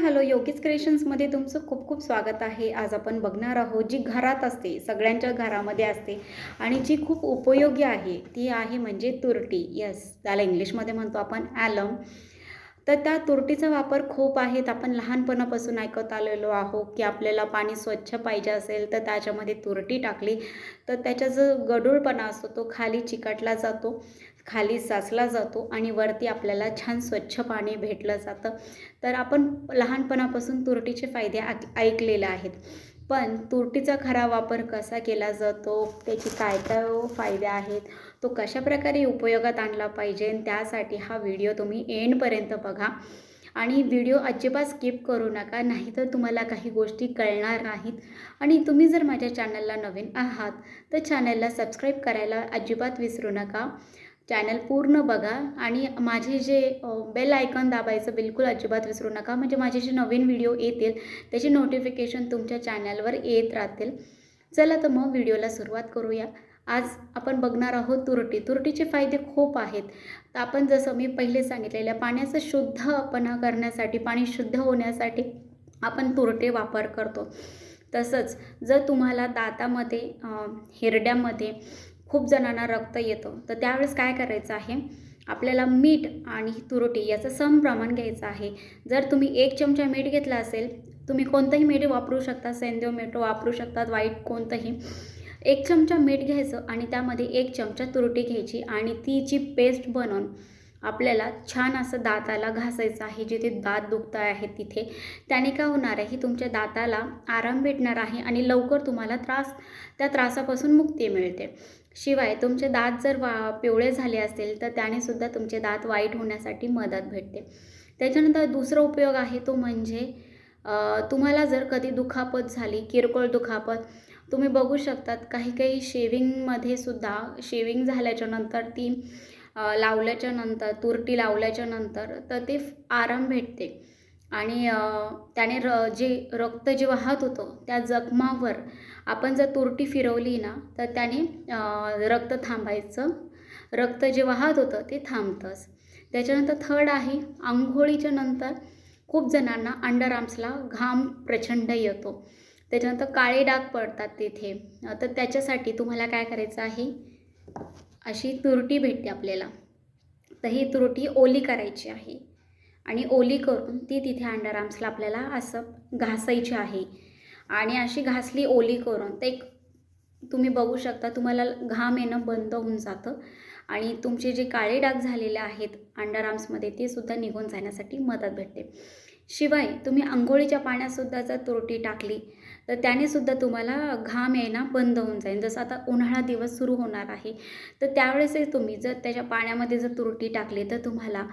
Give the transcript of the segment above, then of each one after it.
Hello yogis क्रिएशन्समध्ये तुमचं खूप खूप स्वागत आहे. आज आपण बघणार आहोत जी घरात असते सगळ्यांच्या घरामध्ये असते आणि जी खूप उपयोगी आहे ती आहे म्हणजे तुरटी. यस त्याला इंग्लिशमध्ये म्हणतो आपण ॲलम. तर त्या तुरटीचा वापर खूप आहेत. आपण लहानपणापासून ऐकत आलेलो आहो की आपल्याला पाणी स्वच्छ पाहिजे असेल तर त्याच्यामध्ये तुरटी टाकली तर त्याचा जो गडूळपणा असतो तो खाली चिकटला जातो खाली साचला जातो आणि वरती आपल्याला छान स्वच्छ पाणी भेटलं जातं. तर आपण लहानपणापासून तुरटीचे फायदे ऐक ऐकलेले आहेत. पण तुरटीचा खरा वापर कसा केला जातो? त्याचे काय काय फायदे आहेत? तो कशाप्रकारे उपयोगात आणला पाहिजे त्यासाठी हा व्हिडिओ तुम्ही एंडपर्यंत बघा. आणि व्हिडिओ अजिबात स्किप करू नका नाहीतर तुम्हाला काही गोष्टी कळणार नाहीत. आणि तुम्ही जर माझ्या चॅनलला नवीन आहात तर चॅनलला सबस्क्राईब करायला अजिबात विसरू नका. चॅनल पूर्ण बघा आणि माझे जे बेल आयकॉन दाबायचं बिलकुल अजिबात विसरू नका. म्हणजे माझे जे नवीन व्हिडिओ येतील त्याचे नोटिफिकेशन तुमच्या चॅनलवर येत राहतील. चला तर मग व्हिडिओला सुरुवात करूया. आज आपण बघणार आहोत तुरटी. तुरटीचे फायदे खूप आहेत. तर आपण जसं मी पहिले सांगितलेल्या पाण्याचं शुद्धपणा करण्यासाठी पाणी शुद्ध होण्यासाठी आपण तुरटे वापर करतो. तसंच जर तुम्हाला दातामध्ये हिरड्यामध्ये खूप जणांना रक्त येतं तर त्यावेळेस काय करायचं आहे? आपल्याला मीठ आणि तुरटी याचं समप्रमाण घ्यायचं आहे. जर तुम्ही एक चमचा मीठ घेतला असेल तुम्ही कोणतंही मीठ वापरू शकता. सेंदेव मीठ वापरू शकतात वाईट कोणतंही. एक चमचा मीठ घ्यायचं आणि त्यामध्ये एक चमचा तुरटी घ्यायची आणि ती जी पेस्ट बनवून आपल्याला छान असं दाताला घासायचं आहे जिथे दात दुखत आहे तिथे त्याने काय होणार आहे की तुमच्या दाताला आराम भेटणार आहे आणि लवकर तुम्हाला त्रास त्या त्रासापासून मुक्ती मिळते. शिवाय तुमचे दात जर वा पिवळे झाले असतील तर त्यानेसुद्धा तुमचे दात वाईट होण्यासाठी मदत भेटते. त्याच्यानंतर दुसरा उपयोग आहे तो म्हणजे तुम्हाला जर कधी दुखापत झाली किरकोळ दुखापत तुम्ही बघू शकतात काही काही शेविंगमध्ये सुद्धा शेविंग झाल्याच्यानंतर ती लावल्याच्या नंतर तुरटी लावल्याच्या नंतर तर ते आराम भेटते. आणि त्याने र जे रक्त जे वाहत होतं त्या जखमावर आपण जर तुरटी फिरवली ना तर त्याने रक्त थांबायचं. रक्त जे वाहत होतं ते थांबतंच. त्याच्यानंतर थर्ड आहे आंघोळीच्या नंतर खूप जणांना अंडर आर्म्सला घाम प्रचंड येतो. त्याच्यानंतर काळे डाग पडतात तिथे. तर त्याच्यासाठी तुम्हाला काय करायचं आहे? अशी तुरटी भेटते आपल्याला. तर ही तुरटी ओली करायची आहे. आणि ओली करून ती तिथे अंडर आर्म्सला आपल्याला असं घासायची आहे. आणि अशी घासली ओली करून ते एक तुम्ही बघू शकता तुम्हाला घाम येणं बंद होऊन जातं. आणि तुमचे जे काळे डाग झालेले आहेत अंडर आर्म्समध्ये ते सुद्धा निघून जाण्यासाठी मदत भेटते. शिवाय तुम्ही आंघोळीच्या पाण्यातसुद्धा जर तुरटी टाकली तर त्यानेसुद्धा तुम्हाला घाम येणं बंद होऊन जाईल. जसं आता उन्हाळा दिवस सुरू होणार आहे तर त्यावेळेसही तुम्ही जर त्याच्या पाण्यामध्ये जर तुरटी टाकली तर तुम्हाला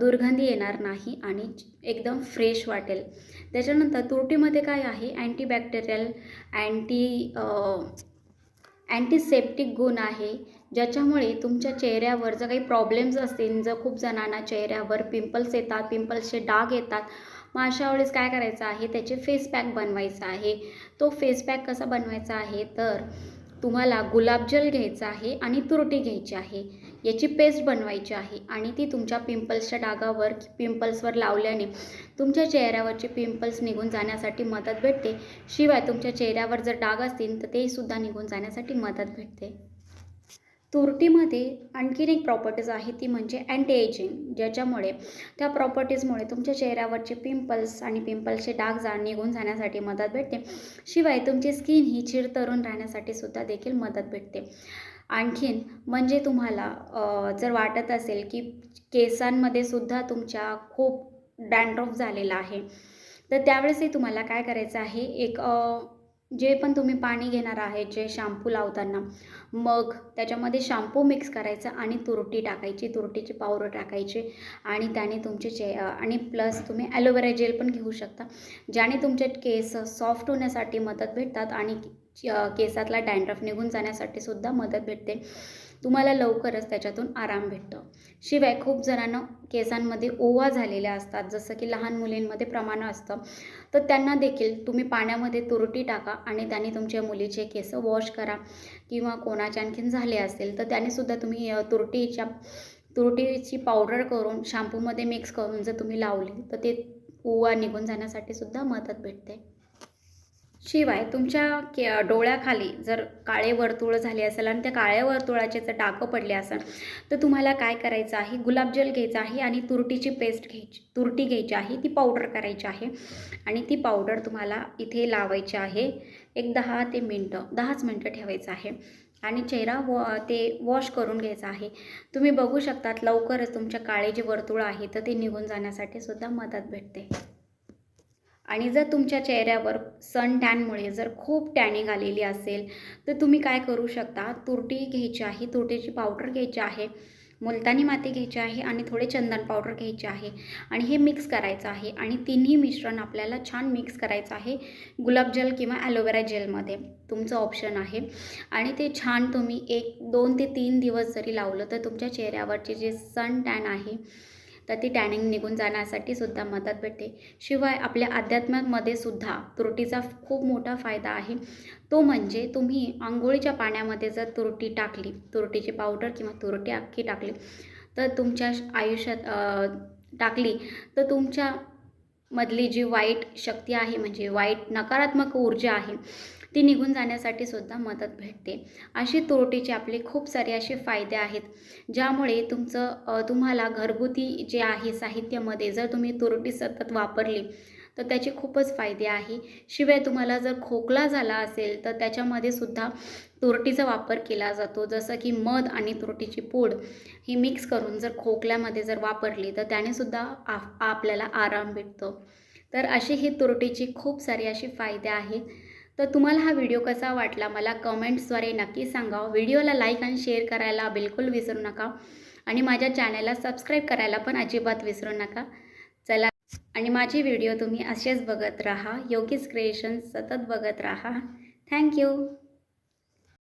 दुर्गंधी येणार नाही आणि एकदम फ्रेश वाटेल. त्याच्यानंतर तुरटीमध्ये काय आहे अँटीबॅक्टेरियल अँटी अँटीसेप्टिक गुण आहे ज्याच्यामुळे तुमच्या चेहऱ्यावर जर काही प्रॉब्लेम्स असतील जर खूप जणांना चेहऱ्यावर पिंपल्स येतात पिंपल्सचे डाग येतात मग अशा वेळेस काय करायचं आहे? त्याचे फेस पॅक बनवायचा आहे. तो फेस पॅक कसा बनवायचा आहे? तर तुम्हाला गुलाबजल घ्यायचा आहे आणि तुरटी घ्यायची आहे. याची पेस्ट बनवायची आहे आणि ती तुमच्या पिंपल्सच्या डागावर पिंपल्सवर लावल्याने तुमच्या चेहऱ्यावरचे पिंपल्स निघून जाण्यासाठी मदत भेटते. शिवाय तुमच्या चेहऱ्यावर जर डाग असतील तर तेसुद्धा निघून जाण्यासाठी मदत भेटते. तुरटीमध्ये आणखीन एक प्रॉपर्टीज आहे ती म्हणजे अँटी एजिंग ज्याच्यामुळे त्या प्रॉपर्टीजमुळे तुमच्या चेहऱ्यावरचे पिंपल्स आणि पिंपल्सचे डाग जाण निघून जाण्यासाठी मदत भेटते. शिवाय तुमची स्किन ही चिरतरून राहण्यासाठी सुद्धा देखील मदत भेटते. आणखीन म्हणजे तुम्हाला जर वाटत असेल की केसांमध्ये सुद्धा तुमच्या खूप डॅन्ड्रॉफ झालेला आहे तर त्यावेळेसही तुम्हाला काय करायचं आहे एक जे पण तुम्ही पाणी घेणार आहे जे शॅम्पू लावताना मग त्याच्यामध्ये शॅम्पू मिक्स करायचं आणि तुरटी टाकायची तुरटीची पावडर टाकायची आणि त्याने तुमचे चे आणि प्लस तुम्ही ॲलोवेरा जेल पण घेऊ शकता ज्याने तुमचे केस सॉफ्ट होण्यासाठी मदत भेटतात आणि केसातला डॅन्ड्रफ निघून जाण्यासाठी सुद्धा मदत भेटते. तुम्हाला लवकरच त्याच्यातून आराम भेटतो. शिवाय खूप जणांना केसांमध्ये ओवा झालेल्या असतात जसं की लहान मुलींमध्ये प्रमाण असतं. तर त्यांना देखील तुम्ही पाण्यामध्ये तुरटी टाका आणि त्याने तुमच्या मुलीचे केस वॉश करा किंवा कोणाचे आणखीन झाले असेल तर त्यानेसुद्धा तुम्ही तुरटीच्या तुरटीची पावडर करून शॅम्पूमध्ये मिक्स करून जर तुम्ही लावली तर ते ओवा निघून जाण्यासाठी सुद्धा मदत भेटते. शिवाय तुमच्या के डोळ्याखाली जर काळे वर्तुळ झाले असेल आणि त्या काळ्या वर्तुळाचे जर डाकं पडले असेल तर तुम्हाला काय करायचं आहे? गुलाबजल घ्यायचं आहे आणि तुरटीची पेस्ट घ्यायची तुरटी घ्यायची आहे ती पावडर करायची आहे. आणि ती पावडर तुम्हाला इथे लावायची आहे. एक दहा ते मिनटं दहाच मिनटं ठेवायचं आहे. आणि चेहरा वॉ ते वॉश करून घ्यायचा आहे. तुम्ही बघू शकतात लवकरच तुमच्या काळे जे वर्तुळ आहे तर ते निघून जाण्यासाठी सुद्धा मदत भेटते. आणि जर तुमच्या चेहऱ्यावर सन टॅनमुळे जर खूप टॅनिंग आलेली असेल तर तुम्ही काय करू शकता? तुरटी घ्यायची आहे तुरटीची पावडर घ्यायची आहे मुलतानी माती घ्यायची आहे आणि थोडे चंदन पावडर घ्यायचे आहे आणि हे मिक्स करायचं आहे. आणि तिन्ही मिश्रण आपल्याला छान मिक्स करायचं आहे गुलाब जल किंवा ॲलोवेरा जेलमध्ये तुमचं ऑप्शन आहे. आणि ते छान तुम्ही एक दोन ते तीन दिवस जरी लावलं तर तुमच्या चेहऱ्यावरचे जे सन टॅन आहे तर ती टॅनिंग निघून जाण्यासाठी सुद्धा मदत भेटते. शिवाय आपल्या अध्यात्मामध्ये सुद्धा तुरटीचा खूप मोठा फायदा आहे. तो म्हणजे तुम्ही आंघोळीच्या पाण्यामध्ये जर तुरटी टाकली तुरटीची पावडर किंवा तुरटी अख्खी टाकली तर तुमच्या आयुष्यात टाकली तर तुमच्या मधली जी वाईट शक्ती आहे म्हणजे वाईट नकारात्मक ऊर्जा आहे ती निघून जाण्यासाठी सुद्धा मदत भेटते. अशी तुरटीचे आपले खूप सारे असे फायदे आहेत ज्यामुळे तुमचं तुम्हाला घरगुती जे आहे साहित्यामध्ये जर तुम्ही तुरटी सतत वापरली तर त्याचे खूपच फायदे आहे. शिवाय तुम्हाला जर खोकला झाला असेल तर त्याच्यामध्ये सुद्धा तुरटीचा वापर केला जातो. जसं की मध आणि तुरटीची पूड ही मिक्स करून जर खोकल्यामध्ये जर वापरली तर त्याने सुद्धा आ आपल्याला आराम भेटतो. तर अशी ही तुरटीची खूप सारी अशी फायदे आहेत. तर तुम्हाला हा व्हिडिओ कसा वाटला मला कमेंट्सद्वारे नक्की सांगा. व्हिडिओला लाईक आणि शेअर करायला बिलकुल विसरू नका. आणि माझ्या चॅनलला सबस्क्राईब करायला पण अजिबात विसरू नका. चला. आणि माझे व्हिडिओ तुम्ही असेच बघत राहा. योगीस क्रिएशन सतत बघत राहा. थँक्यू